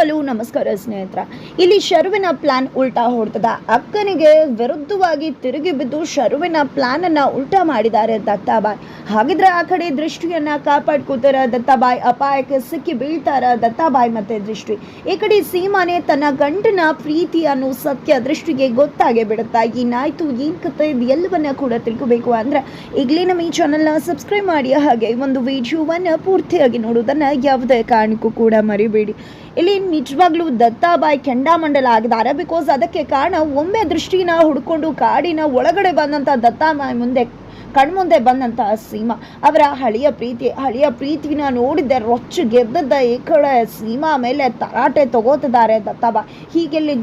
Hello, ನಮಸ್ಕಾರ ಸ್ನೇಹಿತರ. ಇಲ್ಲಿ ಶರುವಿನ ಪ್ಲಾನ್ ಉಲ್ಟಾ ಹೊಡ್ತದ ಅಕ್ಕನಿಗೆ ವಿರುದ್ಧವಾಗಿ ತಿರುಗಿ ಬಿದ್ದು ಶರುವಿನ ಪ್ಲಾನ್ ಅನ್ನ ಉಲ್ಟಾ ಮಾಡಿದ್ದಾರೆ ದತ್ತಾಬಾಯ್. ಹಾಗಿದ್ರೆ ಆ ಕಡೆ ದೃಷ್ಟಿಯನ್ನ ಕಾಪಾಡ್ಕೋತಾರ ದತ್ತಾಬಾಯ್. ಅಪಾಯಕ್ಕೆ ಸಿಕ್ಕಿ ಬೀಳ್ತಾರ ದತ್ತಾಬಾಯ್ ಮತ್ತೆ ದೃಷ್ಟಿ. ಈ ಕಡೆ ಸೀಮಾನೆ ತನ್ನ ಗಂಡನ ಪ್ರೀತಿ ಅನ್ನೋ ಸತ್ಯ ದೃಷ್ಟಿಗೆ ಗೊತ್ತಾಗೇ ಬಿಡುತ್ತಾ ಏನಾಯ್ತು ಏನ್ ಕತೆ ಎಲ್ಲವನ್ನ ಕೂಡ ತಿಳ್ಕೋಬೇಕು ಅಂದ್ರೆ ಈಗಲೇ ನಮ್ಮ ಈ ಚಾನಲ್ನ ಸಬ್ಸ್ಕ್ರೈಬ್ ಮಾಡಿ, ಹಾಗೆ ಒಂದು ವಿಡಿಯೋವನ್ನ ಪೂರ್ತಿಯಾಗಿ ನೋಡೋದನ್ನ ಯಾವುದೇ ಕಾರಣಕ್ಕೂ ಕೂಡ ಮರಿಬೇಡಿ. ಇಲ್ಲಿ ನಿಜವಾಗ್ಲೂ ದತ್ತಾಬಾಯಿ ಕೆಂಡಾಮಂಡಲ ಆಗಿದ್ದಾರೆ. ಬಿಕಾಸ್ ಅದಕ್ಕೆ ಕಾರಣ ಒಮ್ಮೆ ದೃಷ್ಟಿನ ಹುಡ್ಕೊಂಡು ಕಾಡಿನ ಒಳಗಡೆ ಬಂದಂಥ ದತ್ತಾಬಾಯಿ ಮುಂದೆ, ಕಣ್ಮುಂದೆ ಬಂದಂತಹ ಸೀಮಾ. ಅವರ ಹಳೆಯ ಪ್ರೀತಿ, ಹಳೆಯ ಪ್ರೀತಿನ ನೋಡಿದ್ದೆ ರೊಚ್ಚು ಗೆದ್ದದ ಈ ಕಡೆ ಸೀಮಾ ಮೇಲೆ ತರಾಟೆ ತಗೋತಿದ್ದಾರೆ ದತ್ತಾಬಾಯಿ. ಹೀಗೆಲ್ಲಿ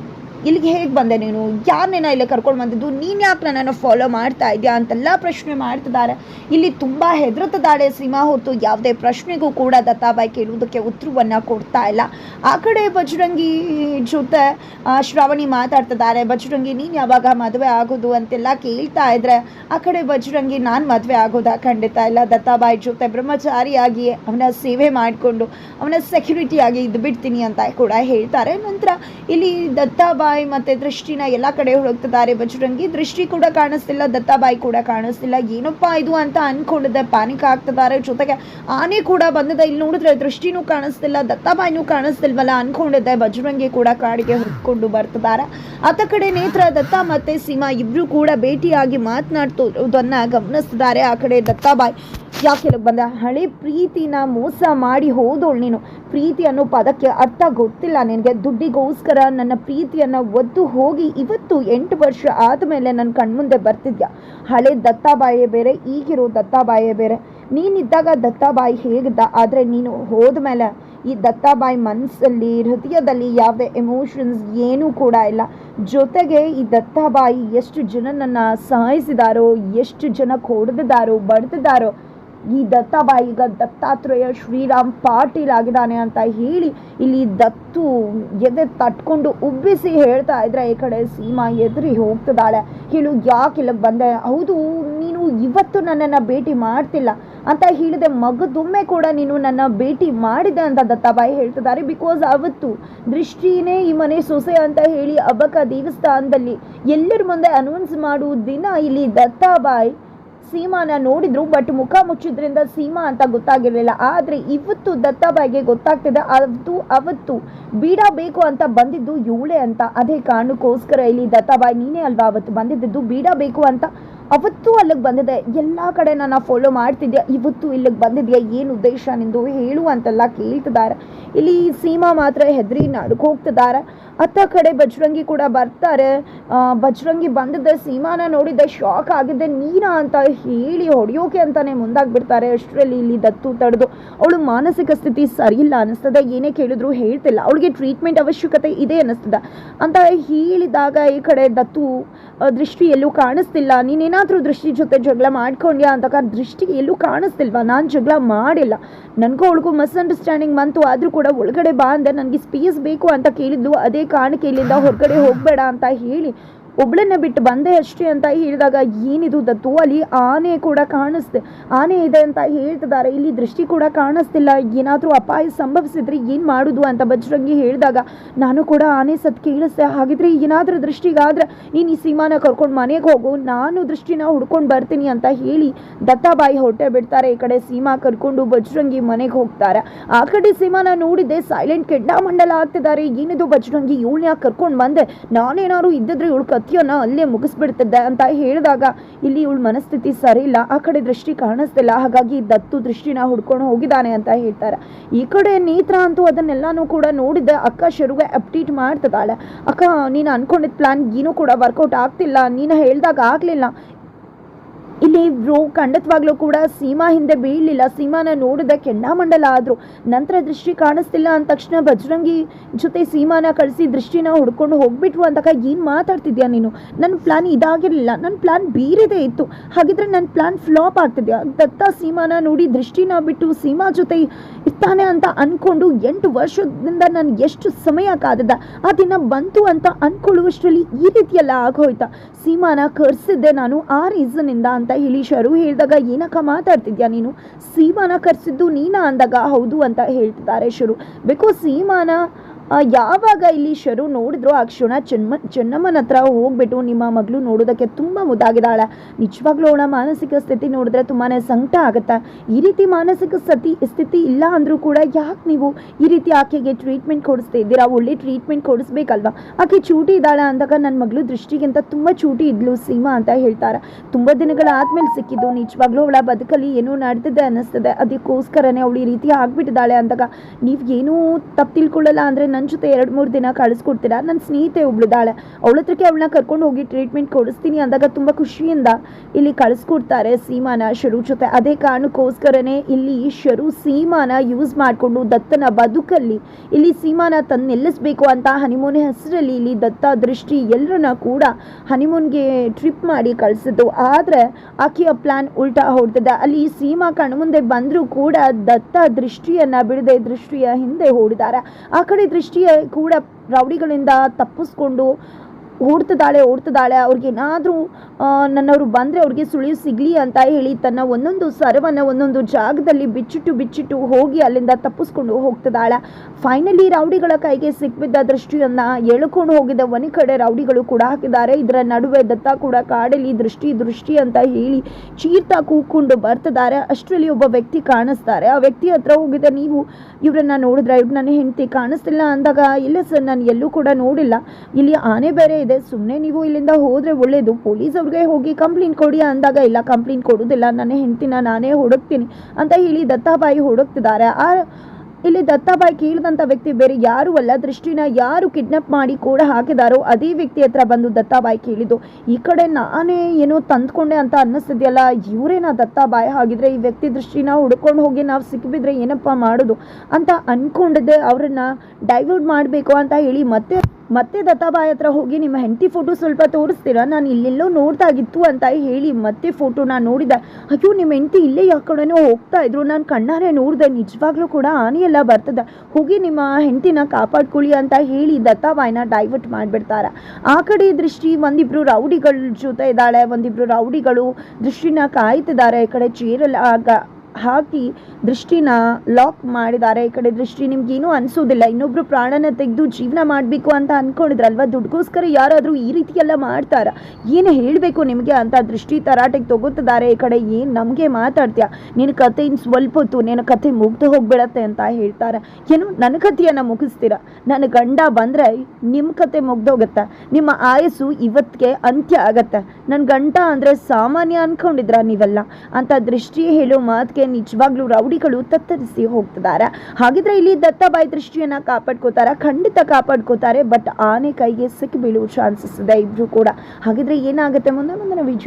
ಇಲ್ಲಿಗೆ ಹೇಗೆ ಬಂದೆ ನೀನು? ಯಾರನ್ನೇನ ಇಲ್ಲಿ ಕರ್ಕೊಂಡು ಬಂದಿದ್ದು? ನೀನು ಯಾಕೆ ನನ್ನನ್ನು ಫಾಲೋ ಮಾಡ್ತಾ ಇದೆಯಾ ಅಂತೆಲ್ಲ ಪ್ರಶ್ನೆ ಮಾಡ್ತಿದ್ದಾರೆ. ಇಲ್ಲಿ ತುಂಬ ಹೆದರುತ್ತಿದ್ದಾಳೆ ಸಿನಿಮಾ ಹೊತ್ತು ಯಾವುದೇ ಪ್ರಶ್ನೆಗೂ ಕೂಡ ದತ್ತಾಬಾಯಿ ಕೇಳುವುದಕ್ಕೆ ಉತ್ತರವನ್ನು ಕೊಡ್ತಾ ಇಲ್ಲ. ಆ ಕಡೆ ಬಜರಂಗಿ ಜೊತೆ ಶ್ರಾವಣಿ ಮಾತಾಡ್ತಿದ್ದಾರೆ. ಬಜರಂಗಿ, ನೀನು ಯಾವಾಗ ಮದುವೆ ಆಗೋದು ಅಂತೆಲ್ಲ ಕೇಳ್ತಾ ಇದ್ರೆ, ಆ ಕಡೆ ಬಜರಂಗಿ, ನಾನು ಮದುವೆ ಆಗೋದಾ? ಖಂಡಿತ ಇಲ್ಲ. ದತ್ತಾಬಾಯಿ ಜೊತೆ ಬ್ರಹ್ಮಚಾರಿಯಾಗಿ ಅವನ ಸೇವೆ ಮಾಡಿಕೊಂಡು, ಅವನ ಸೆಕ್ಯೂರಿಟಿಯಾಗಿ ಇದು ಬಿಡ್ತೀನಿ ಅಂತ ಕೂಡ ಹೇಳ್ತಾರೆ. ನಂತರ ಇಲ್ಲಿ ದತ್ತಾಬಾಯಿ ಮತ್ತೆ ದೃಷ್ಟಿನ ಎಲ್ಲ ಕಡೆ ಹೋಗ್ತಿದ್ದಾರೆ ಬಜರಂಗಿ. ದೃಷ್ಟಿ ಕೂಡ ಕಾಣಿಸ್ತಿಲ್ಲ, ದತ್ತಾಬಾಯಿ ಕೂಡ ಕಾಣಿಸ್ತಿಲ್ಲ. ಏನಪ್ಪ ಇದು ಅಂತ ಅಂದ್ಕೊಂಡಿದ್ದೆ ಪ್ಯಾನಿಕ್ ಆಗ್ತಿದ್ದಾರೆ. ಜೊತೆಗೆ ಆನೆ ಕೂಡ ಬಂದಿದೆ. ಇಲ್ಲಿ ನೋಡಿದ್ರೆ ದೃಷ್ಟಿನೂ ಕಾಣಿಸ್ತಿಲ್ಲ, ದತ್ತಾಬಾಯಿನೂ ಕಾಣಿಸ್ತಿಲ್ವಲ್ಲ ಅಂದ್ಕೊಂಡಿದ್ದೆ ಬಜರಂಗಿ ಕೂಡ ಕಾಡಿಗೆ ಹೊತ್ಕೊಂಡು ಬರ್ತಿದ್ದಾರೆ. ಆತ ಕಡೆ ನೇತ್ರ, ದತ್ತ ಮತ್ತೆ ಸೀಮಾ ಇಬ್ರು ಕೂಡ ಭೇಟಿಯಾಗಿ ಮಾತನಾಡ್ತಿರೋದನ್ನ ಗಮನಿಸ್ತಿದ್ದಾರೆ. ಆ ಕಡೆ ದತ್ತಾಬಾಯಿ ಯಾಕೆ ಬಂದ? ಹಳೆ ಪ್ರೀತಿನ ಮೋಸ ಮಾಡಿ ಹೋದೋಳು ನೀನು. ಪ್ರೀತಿ ಅನ್ನೋ ಪದಕ್ಕೆ ಅರ್ಥ ಗೊತ್ತಿಲ್ಲ ನಿನಗೆ. ದುಡ್ಡಿಗೋಸ್ಕರ ನನ್ನ ಪ್ರೀತಿಯನ್ನು ಒದ್ದು ಹೋಗಿ ಇವತ್ತು ಎಂಟು ವರ್ಷ ಆದಮೇಲೆ ನನ್ನ ಕಣ್ಮುಂದೆ ಬರ್ತಿದ್ಯಾ? ಹಳೆ ದತ್ತಾಬಾಯೇ ಬೇರೆ, ಈಗಿರೋ ದತ್ತಾಬಾಯೇ ಬೇರೆ. ನೀನಿದ್ದಾಗ ದತ್ತಾಬಾಯಿ ಹೇಗಿದ್ದ? ಆದರೆ ನೀನು ಹೋದ ಮೇಲೆ ಈ ದತ್ತಾಬಾಯಿ ಮನಸ್ಸಲ್ಲಿ ಹೃದಯದಲ್ಲಿ ಯಾವುದೇ ಎಮೋಷನ್ಸ್ ಏನೂ ಕೂಡ ಇಲ್ಲ. ಜೊತೆಗೆ ಈ ದತ್ತಾಬಾಯಿ ಎಷ್ಟು ಜನನನ್ನು ಸಹಾಯಿಸಿದಾರೋ ಎಷ್ಟು ಜನಕ್ಕೆ ಹೊಡೆದಿದ್ದಾರೋ ಬಡ್ದಿದ್ದಾರೋ ಈ ದತ್ತಾಬಾಯಿ ಈಗ ದತ್ತಾತ್ರೇಯ ಶ್ರೀರಾಮ್ ಪಾಟೀಲ್ ಆಗಿದ್ದಾನೆ ಅಂತ ಹೇಳಿ ಇಲ್ಲಿ ದತ್ತು ಎದೆ ತಟ್ಕೊಂಡು ಉಬ್ಬಿಸಿ ಹೇಳ್ತಾ ಇದ್ರೆ ಈ ಕಡೆ ಸೀಮಾ ಎದುರಿ ಹೋಗ್ತಿದ್ದಾಳೆ. ಹೇಳು, ಯಾಕೆ ಇಲ್ಲಿಗೆ ಬಂದೆ? ಹೌದು, ನೀನು ಇವತ್ತು ನನ್ನನ್ನು ಭೇಟಿ ಮಾಡ್ತಿಲ್ಲ ಅಂತ ಹೇಳಿದೆ. ಮಗದೊಮ್ಮೆ ಕೂಡ ನೀನು ನನ್ನ ಭೇಟಿ ಮಾಡಿದೆ ಅಂತ ದತ್ತಾಬಾಯಿ ಹೇಳ್ತಿದ್ದಾರೆ. ಬಿಕಾಸ್ ಅವತ್ತು ದೃಷ್ಟಿನೇ ಈ ಮನೆ ಸೊಸೆ ಅಂತ ಹೇಳಿ ಅಬಕ ದೇವಸ್ಥಾನದಲ್ಲಿ ಎಲ್ಲರ ಮುಂದೆ ಅನೌನ್ಸ್ ಮಾಡುವ ದಿನ ಇಲ್ಲಿ ದತ್ತಾಬಾಯಿ ಸೀಮಾನ ನೋಡಿದ್ರು ಬಟ್ ಮುಖ ಮುಚ್ಚಿದ್ರಿಂದ ಸೀಮಾ ಅಂತ ಗೊತ್ತಾಗಿರಲಿಲ್ಲ. ಆದ್ರೆ ಇವತ್ತು ದತ್ತಾಬಾಯಿಗೆ ಗೊತ್ತಾಗ್ತಿದೆ, ಅದು ಅವತ್ತು ಬೀಡ ಬೇಕು ಅಂತ ಬಂದಿದ್ದು ಇವಳೆ ಅಂತ. ಅದೇ ಕಾರಣಕ್ಕೋಸ್ಕರ ಇಲ್ಲಿ ದತ್ತಾಬಾಯಿ ನೀನೇ ಅಲ್ವಾ ಅವತ್ತು ಬಂದಿದ್ದು? ಬೀಡ ಬೇಕು ಅಂತ ಅವತ್ತು ಅಲ್ಲಿಗೆ ಬಂದಿದೆ. ಎಲ್ಲ ಕಡೆ ನನ್ನ ಫಾಲೋ ಮಾಡ್ತಿದ್ಯಾ? ಇವತ್ತು ಇಲ್ಲಿಗೆ ಬಂದಿದ್ಯಾ? ಏನು ಉದ್ದೇಶ ನಿಂದು? ಹೇಳು ಅಂತೆಲ್ಲ ಕೇಳ್ತಿದ್ದಾರೆ. ಇಲ್ಲಿ ಸೀಮಾ ಮಾತ್ರ ಹೆದರಿ ನಡ್ಕೊ ಹೋಗ್ತಿದ್ದಾರೆ. ಅತ್ತ ಕಡೆ ಬಜರಂಗಿ ಕೂಡ ಬರ್ತಾರೆ. ಬಜರಂಗಿ ಬಂದಿದ್ದ. ಸೀಮಾನ ನೋಡಿದ್ದೆ ಶಾಕ್ ಆಗಿದ್ದೆ. ನೀನಾ ಅಂತ ಹೇಳಿ ಹೊಡೆಯೋಕೆ ಅಂತಾನೆ ಮುಂದಾಗ್ಬಿಡ್ತಾರೆ. ಅಷ್ಟರಲ್ಲಿ ಇಲ್ಲಿ ದತ್ತು ತಡೆದು ಅವಳು ಮಾನಸಿಕ ಸ್ಥಿತಿ ಸರಿಯಿಲ್ಲ ಅನ್ನಿಸ್ತದೆ. ಏನೇ ಕೇಳಿದ್ರು ಹೇಳ್ತಿಲ್ಲ. ಅವಳಿಗೆ ಟ್ರೀಟ್ಮೆಂಟ್ ಅವಶ್ಯಕತೆ ಇದೆ ಅನ್ನಿಸ್ತದೆ. ಅಂತ ಹೇಳಿದಾಗ ಈ ಕಡೆ ದತ್ತು ದೃಷ್ಟಿ ಎಲ್ಲೂ ನೀನೇನಾದರೂ ದೃಷ್ಟಿ ಜೊತೆ ಜಗಳ ಮಾಡ್ಕೊಂಡ್ಯಾ ಅಂತ ದೃಷ್ಟಿ ಎಲ್ಲೂ ಕಾಣಿಸ್ತಿಲ್ವಾ? ನಾನು ಜಗಳ ಮಾಡಿಲ್ಲ. ನನಗೂ ಅವಳಿಗೂ ಮಿಸ್ಅಂಡರ್ಸ್ಟ್ಯಾಂಡಿಂಗ್ ಬಂತು, ಆದರೂ ಕೂಡ ಒಳಗಡೆ ಬಾ ಅಂದೆ ನನಗೆ ಸ್ಪೇಸ್ ಬೇಕು ಅಂತ ಕೇಳಿದ್ಲು. ಅದೇ ಕಾರಣಕ್ಕೆ ಇಲ್ಲಿಂದ ಹೊರಗಡೆ ಹೋಗಬೇಡ ಅಂತ ಹೇಳಿ ಒಬ್ಳನ್ನ ಬಿಟ್ಟು ಬಂದೆ ಅಷ್ಟೇ ಅಂತ ಹೇಳಿದಾಗ ಏನಿದು? ದತ್ತು ಅಲ್ಲಿ ಆನೆ ಕೂಡ ಕಾಣಿಸ್ತೆ ಆನೆ ಇದೆ ಅಂತ ಹೇಳ್ತಿದ್ದಾರೆ. ಇಲ್ಲಿ ದೃಷ್ಟಿ ಕೂಡ ಕಾಣಿಸ್ತಿಲ್ಲ. ಏನಾದರೂ ಅಪಾಯ ಸಂಭವಿಸಿದ್ರೆ ಏನು ಮಾಡೋದು ಅಂತ ಬಜರಂಗಿ ಹೇಳಿದಾಗ, ನಾನು ಕೂಡ ಆನೆ ಸತ್ ಕೇಳಿಸ್ತೆ. ಹಾಗಿದ್ರೆ ಏನಾದರೂ ದೃಷ್ಟಿಗಾದ್ರೆ ನೀನು ಈ ಸೀಮಾನ ಕರ್ಕೊಂಡು ಮನೆಗೆ ಹೋಗು. ನಾನು ದೃಷ್ಟಿನ ಹುಡ್ಕೊಂಡು ಬರ್ತೀನಿ ಅಂತ ಹೇಳಿ ದತ್ತಾಬಾಯಿ ಹೊಟ್ಟೆ ಬಿಡ್ತಾರೆ. ಈ ಕಡೆ ಸೀಮಾ ಕರ್ಕೊಂಡು ಬಜರಂಗಿ ಮನೆಗೆ ಹೋಗ್ತಾರೆ. ಆ ಕಡೆ ಸೀಮಾನ ನೋಡಿದ್ದೆ ಸೈಲೆಂಟ್ ಕೆಂಡಾಮಂಡಲ ಆಗ್ತಿದ್ದಾರೆ. ಏನಿದು ಬಜರಂಗಿ? ಇವಳನ್ನ ಕರ್ಕೊಂಡು ಬಂದೆ. ನಾನೇನಾದ್ರು ಇದ್ದಿದ್ರೆ ಇವಳು ಕತ್ತಿಯನ್ನ ಅಲ್ಲೇ ಮುಗಿಸ್ಬಿಡ್ತಿದ್ದೆ ಅಂತ ಹೇಳಿದಾಗ ಇಲ್ಲಿ ಇವಳು ಮನಸ್ಥಿತಿ ಸರಿ ಇಲ್ಲ. ಆ ಕಡೆ ದೃಷ್ಟಿ ಕಾಣಿಸ್ತಿಲ್ಲ. ಹಾಗಾಗಿ ದತ್ತು ದೃಷ್ಟಿನ ಹುಡ್ಕೊಂಡು ಹೋಗಿದ್ದಾನೆ ಅಂತ ಹೇಳ್ತಾರೆ. ಈ ಕಡೆ ನೇತ್ರ ಅಂತೂ ಅದನ್ನೆಲ್ಲಾನು ಕೂಡ ನೋಡಿದ್ದೆ. ಅಕ್ಕ ಶುರುವೆ ಅಪ್ಡೇಟ್ ಮಾಡ್ತಿದ್ದಾಳೆ. ಅಕ್ಕ, ನೀನು ಅನ್ಕೊಂಡಿದ್ದ ಪ್ಲಾನ್ ಏನೂ ಕೂಡ ವರ್ಕೌಟ್ ಆಗ್ತಿಲ್ಲ. ನೀನು ಹೇಳಿದಾಗ ಆಗಲಿಲ್ಲ. ಇಲ್ಲಿ ಬ್ರೋ ಖಂಡಿತವಾಗ್ಲೂ ಕೂಡ ಸೀಮಾ ಹಿಂದೆ ಬೀಳಲಿಲ್ಲ. ಸೀಮಾನ ನೋಡಿದ ಕೆಂಡಾಮಂಡಲ ಆದ್ರು. ನಂತರ ದೃಷ್ಟಿ ಕಾಣಿಸ್ತಿಲ್ಲ ಅಂದ ತಕ್ಷಣ ಬಜರಂಗಿ ಜೊತೆ ಸೀಮಾನ ಕಳಿಸಿ ದೃಷ್ಟಿನ ಹುಡ್ಕೊಂಡು ಹೋಗ್ಬಿಟ್ರು ಅಂತಕ ಏನು ಮಾತಾಡ್ತಿದ್ಯಾ ನೀನು? ನನ್ನ ಪ್ಲಾನ್ ಇದಾಗಿರಲಿಲ್ಲ. ನನ್ನ ಪ್ಲಾನ್ ಬೇರೆದೇ ಇತ್ತು. ಹಾಗಿದ್ರೆ ನನ್ನ ಪ್ಲಾನ್ ಫ್ಲಾಪ್ ಆಗ್ತಿದ್ಯಾ? ದತ್ತ ಸೀಮಾನ ನೋಡಿ ದೃಷ್ಟಿನ ಬಿಟ್ಟು ಸೀಮಾ ಜೊತೆ ಇರ್ತಾನೆ ಅಂತ ಅನ್ಕೊಂಡು ಎಂಟು ವರ್ಷದಿಂದ ನಾನು ಎಷ್ಟು ಸಮಯ ಕಾದದ ಆ ದಿನ ಬಂತು ಅಂತ ಅನ್ಕೊಳ್ಳುವಷ್ಟರಲ್ಲಿ ಈ ರೀತಿಯೆಲ್ಲ ಆಗೋಯ್ತಾ? ಸೀಮಾನ ಕರ್ಸಿದ್ದೆ ನಾನು ಆ ರೀಸನಿಂದ ಅಂತ ಹೇಳಿ ಶರು ಹೇಳಿದಾಗ, ಏನಕ್ಕ ಮಾತಾಡ್ತಿದ್ಯಾ ನೀನು? ಸೀಮಾನ ಕರೆಸಿದ್ದು ನೀನಾ ಅಂದಾಗ, ಹೌದು ಅಂತ ಹೇಳ್ತಿದ್ದಾರೆ ಶರು. ಬಿಕಾಸ್ ಸೀಮಾನ ಯಾವಾಗ ಇಲ್ಲಿ ಶರು ನೋಡಿದ್ರು ಆ ಕ್ಷಣ ಚೆನ್ನ, ಚೆನ್ನಮ್ಮನ ಹತ್ರ ಹೋಗ್ಬಿಟ್ಟು ನಿಮ್ಮ ಮಗಳು ನೋಡೋದಕ್ಕೆ ತುಂಬ ಮುದ್ದಾಗಿದ್ದಾಳೆ. ನಿಜವಾಗ್ಲೂ ಅವಳ ಮಾನಸಿಕ ಸ್ಥಿತಿ ನೋಡಿದ್ರೆ ತುಂಬಾ ಸಂಕಟ ಆಗುತ್ತೆ. ಈ ರೀತಿ ಮಾನಸಿಕ ಸ್ಥಿತಿ ಸ್ಥಿತಿ ಇಲ್ಲ ಅಂದರೂ ಕೂಡ ಯಾಕೆ ನೀವು ಈ ರೀತಿ ಆಕೆಗೆ ಟ್ರೀಟ್ಮೆಂಟ್ ಕೊಡಿಸ್ತಾ ಇದ್ದೀರಾ? ಒಳ್ಳೆ ಟ್ರೀಟ್ಮೆಂಟ್ ಕೊಡಿಸ್ಬೇಕಲ್ವಾ? ಆಕೆ ಚೂಟಿ ಇದ್ದಾಳೆ ಅಂದಾಗ ನನ್ನ ಮಗಳು ದೃಷ್ಟಿಗಿಂತ ತುಂಬ ಚೂಟಿ ಇದ್ಲು ಸೀಮಾ ಅಂತ ಹೇಳ್ತಾರೆ. ತುಂಬ ದಿನಗಳ ಆದ್ಮೇಲೆ ಸಿಕ್ಕಿದ್ದು. ನಿಜವಾಗ್ಲೂ ಅವಳ ಬದುಕಲ್ಲಿ ಏನೋ ನಡೆದಿದೆ ಅನ್ನಿಸ್ತದೆ. ಅದಕ್ಕೋಸ್ಕರನೇ ಅವಳು ಈ ರೀತಿ ಆಗ್ಬಿಟ್ಟಿದ್ದಾಳೆ ಅಂದಾಗ ನೀವು ಏನೂ ತಪ್ಪು ತಿಳ್ಕೊಳ್ಳಲ್ಲ ಅಂದರೆ ನನ್ನ ಜೊತೆ ಎರಡು ಮೂರು ದಿನ ಕಳಿಸ್ಕೊಡ್ತೀರಾ? ನನ್ನ ಸ್ನೇಹಿತೆ ಒಬ್ಳಿದ್ದಾಳೆ. ಅವಳ ಹತ್ರಕ್ಕೆ ಅವಳನ್ನ ಕರ್ಕೊಂಡು ಹೋಗಿ ಟ್ರೀಟ್ಮೆಂಟ್ ಕೊಡಿಸ್ತೀನಿ ಅಂದಾಗ ತುಂಬ ಖುಷಿಯಿಂದ ಇಲ್ಲಿ ಕಳಿಸ್ಕೊಡ್ತಾರೆ ಸೀಮಾನ, ಶರು ಜೊತೆ. ಅದೇ ಕಾರಣಕ್ಕೋಸ್ಕರನೇ ಇಲ್ಲಿ ಶರು ಸೀಮಾನ ಯೂಸ್ ಮಾಡಿಕೊಂಡು ದತ್ತನ ಬದುಕಲ್ಲಿ ಇಲ್ಲಿ ಸೀಮಾನ ತನ್ನ ನಿಲ್ಲಿಸಬೇಕು ಅಂತ ಹನಿಮೂನ್ ಹೆಸರಲ್ಲಿ ಇಲ್ಲಿ ದತ್ತ ದೃಷ್ಟಿ ಎಲ್ಲರನ್ನ ಕೂಡ ಹನಿಮೂನ್ಗೆ ಟ್ರಿಪ್ ಮಾಡಿ ಕಳಿಸಿದ್ದು. ಆದರೆ ಆಕೆಯ ಪ್ಲಾನ್ ಉಲ್ಟಾ ಹೊಡ್ತದೆ ಅಲ್ಲಿ ಸೀಮಾ ಕಣ್ಮುಂದೆ ಬಂದರೂ ಕೂಡ ದತ್ತ ದೃಷ್ಟಿಯನ್ನ ಬಿಡದೆ ದೃಷ್ಟಿಯ ಹಿಂದೆ ಓಡಿದ್ದಾರೆ ಆ ಕಡೆ ದೃಷ್ಟಿಯ ಕೂಡ ರೌಡಿಗಳಿಂದ ತಪ್ಪಿಸ್ಕೊಂಡು ಓಡ್ತಿದ್ದಾಳೆ ಓಡ್ತಿದ್ದಾಳೆ ಅವ್ರಿಗೇನಾದರೂ ನನ್ನವರು ಬಂದರೆ ಅವ್ರಿಗೆ ಸುಳಿವು ಸಿಗಲಿ ಅಂತ ಹೇಳಿ ತನ್ನ ಒಂದೊಂದು ಸರವನ್ನು ಒಂದೊಂದು ಜಾಗದಲ್ಲಿ ಬಿಚ್ಚಿಟ್ಟು ಬಿಚ್ಚಿಟ್ಟು ಹೋಗಿ ಅಲ್ಲಿಂದ ತಪ್ಪಿಸ್ಕೊಂಡು ಹೋಗ್ತಿದ್ದಾಳೆ. ಫೈನಲಿ ರೌಡಿಗಳ ಕೈಗೆ ಸಿಕ್ಕಿದ್ದ ದೃಷ್ಟಿಯನ್ನ ಎಳ್ಕೊಂಡು ಹೋಗಿದ್ದ ಒಂದು ಕಡೆ ರೌಡಿಗಳು ಕೂಡ ಹಾಕಿದ್ದಾರೆ. ಇದರ ನಡುವೆ ದತ್ತ ಕೂಡ ಕಾಡಲ್ಲಿ ದೃಷ್ಟಿ ದೃಷ್ಟಿ ಅಂತ ಹೇಳಿ ಚೀರ್ತಾ ಕೂಕೊಂಡು ಬರ್ತಿದ್ದಾರೆ. ಅಷ್ಟರಲ್ಲಿ ಒಬ್ಬ ವ್ಯಕ್ತಿ ಕಾಣಿಸ್ತಾರೆ. ಆ ವ್ಯಕ್ತಿ ಹತ್ರ ಹೋಗಿದ್ದ ನೀವು ಇವರನ್ನು ನೋಡಿದ್ರೆ, ಇವ್ರು ನನ್ನ ಹೆಂಡತಿ ಕಾಣಿಸ್ತಿಲ್ಲ ಅಂದಾಗ, ಇಲ್ಲ ಸರ್, ನಾನು ಎಲ್ಲೂ ಕೂಡ ನೋಡಿಲ್ಲ. ಇಲ್ಲಿ ಆನೆ ಬೇರೆ ಇದೆ. ಸುಮ್ಮನೆ ನೀವು ಇಲ್ಲಿಂದ ಹೋದರೆ ಒಳ್ಳೇದು. ಪೊಲೀಸ್ ಅವ್ರಿಗೆ ಹೋಗಿ ಕಂಪ್ಲೇಂಟ್ ಕೊಡಿ ಅಂದಾಗ, ಇಲ್ಲ ಕಂಪ್ಲೇಂಟ್ ಕೊಡೋದಿಲ್ಲ. ನನ್ನ ಹೆಂಡ್ತಿನ ನಾನೇ ಹುಡುಕ್ತೀನಿ ಅಂತ ಹೇಳಿ ದತ್ತಾಬಾಯಿ ಹುಡುಕ್ತಿದ್ದಾರೆ. ಆ, ಇಲ್ಲಿ ದತ್ತಾಬಾಯಿ ಕೇಳಿದಂಥ ವ್ಯಕ್ತಿ ಬೇರೆ ಯಾರು ಅಲ್ಲ. ದೃಷ್ಟಿನ ಯಾರು ಕಿಡ್ನಾಪ್ ಮಾಡಿ ಕೂಡ ಹಾಕಿದಾರೋ ಅದೇ ವ್ಯಕ್ತಿ ಹತ್ರ ಬಂದು ದತ್ತಾಬಾಯಿ ಕೇಳಿದ್ದು. ಈ ಕಡೆ ನಾನೇ ಏನೋ ತಂದ್ಕೊಂಡೆ ಅಂತ ಅನ್ನಿಸ್ತಿದೆಯಲ್ಲ. ಇವರೇನಾ ದತ್ತಾಬಾಯಿ? ಹಾಗಿದ್ರೆ ಈ ವ್ಯಕ್ತಿ ದೃಷ್ಟಿನ ಹುಡ್ಕೊಂಡು ಹೋಗಿ ನಾವು ಸಿಕ್ಕಿಬಿದ್ರೆ ಏನಪ್ಪ ಮಾಡೋದು ಅಂತ ಅನ್ಕೊಂಡದೆ ಅವರನ್ನು ಡೈವರ್ಟ್ ಮಾಡಬೇಕು ಅಂತ ಹೇಳಿ ಮತ್ತೆ ಮತ್ತೆ ದತ್ತಾಬಾಯಿ ಹತ್ರ ಹೋಗಿ ನಿಮ್ಮ ಹೆಂಡತಿ ಫೋಟೋ ಸ್ವಲ್ಪ ತೋರಿಸ್ತೀರಾ? ನಾನು ಇಲ್ಲೆಲ್ಲೋ ನೋಡ್ದಾಗಿತ್ತು ಅಂತ ಹೇಳಿ ಮತ್ತೆ ಫೋಟೋ ನಾನು ನೋಡಿದೆ ಅಯ್ಯೋ ನಿಮ್ಮ ಹೆಂಡತಿ ಇಲ್ಲೇ ಯಾಕಡೆನೋ ಹೋಗ್ತಾ ಇದ್ರು. ನಾನು ಕಣ್ಣಾರೆ ನೋಡಿದೆ. ನಿಜವಾಗ್ಲೂ ಕೂಡ ಆನೆಯೆಲ್ಲ ಬರ್ತದೆ. ಹೋಗಿ ನಿಮ್ಮ ಹೆಂಡತಿನ ಕಾಪಾಡ್ಕೊಳ್ಳಿ ಅಂತ ಹೇಳಿ ದತ್ತಾಬಾಯಿನ ಡೈವರ್ಟ್ ಮಾಡಿಬಿಡ್ತಾರೆ? ಆ ಕಡೆ ದೃಷ್ಟಿ, ಒಂದಿಬ್ರು ರೌಡಿಗಳ ಜೊತೆ ಇದ್ದಾಳೆ. ಒಂದಿಬ್ರು ರೌಡಿಗಳು ದೃಷ್ಟಿನ ಕಾಯ್ತಿದ್ದಾರೆ. ಈ ಕಡೆ ಚೇರಲ್ಲಿ ಆಗ ಹಾಕಿ ದೃಷ್ಟಿನ ಲಾಕ್ ಮಾಡಿದ್ದಾರೆ. ಈ ಕಡೆ ದೃಷ್ಟಿ ನಿಮ್ಗೇನೂ ಅನಿಸೋದಿಲ್ಲ. ಇನ್ನೊಬ್ರು ಪ್ರಾಣನ ತೆಗೆದು ಜೀವನ ಮಾಡಬೇಕು ಅಂತ ಅನ್ಕೊಂಡಿದ್ರಲ್ವ? ದುಡ್ಗೋಸ್ಕರ ಯಾರಾದರೂ ಈ ರೀತಿ ಎಲ್ಲ ಮಾಡ್ತಾರ? ಏನು ಹೇಳಬೇಕು ನಿಮಗೆ ಅಂತ ದೃಷ್ಟಿ ತರಾಟೆಗೆ ತಗೋತಿದ್ದಾರೆ. ಈ ಕಡೆ ಏನು ನಮಗೆ ಮಾತಾಡ್ತೀಯ? ನಿನ್ನ ಕತೆ ಇನ್ನು ಸ್ವಲ್ಪ ಹೊತ್ತು ನಿನ್ನ ಕತೆ ಮುಗ್ದು ಹೋಗ್ಬಿಡತ್ತೆ ಅಂತ ಹೇಳ್ತಾರೆ? ಏನು ನನ್ನ ಕಥೆಯನ್ನು ಮುಗಿಸ್ತೀರ? ನನ್ನ ಗಂಡ ಬಂದರೆ ನಿಮ್ಮ ಕತೆ ಮುಗ್ದೋಗುತ್ತೆ? ನಿಮ್ಮ ಆಯಸ್ಸು ಇವತ್ತಿಗೆ ಅಂತ್ಯ ಆಗತ್ತೆ? ನನ್ನ ಗಂಡ ಅಂದರೆ ಸಾಮಾನ್ಯ ಅನ್ಕೊಂಡಿದ್ರ ನೀವೆಲ್ಲ? ಅಂತ ದೃಷ್ಟಿ ಹೇಳೋ ಮಾತಿಗೆ ನಿಜವಾಗ್ಲೂ ರೌಡಿಗಳು ತತ್ತರಿಸಿ ಹೋಗ್ತಿದ್ದಾರೆ. ಹಾಗಿದ್ರೆ ಇಲ್ಲಿ ದತ್ತಾಬಾಯಿ ದೃಷ್ಟಿಯನ್ನ ಕಾಪಾಡ್ಕೋತಾರ, ಖಂಡಿತ ಕಾಪಾಡ್ಕೋತಾರೆ, ಬಟ್ ಆನೆ ಕೈಗೆ ಸಿಕ್ಕಿ ಬೀಳುವ ಚಾನ್ಸಸ್ ಇದೆ ಇಬ್ರು ಕೂಡ. ಹಾಗಿದ್ರೆ ಏನಾಗುತ್ತೆ? ಮುಂದೆ ಮುಂದಿನ ವಿಜಯ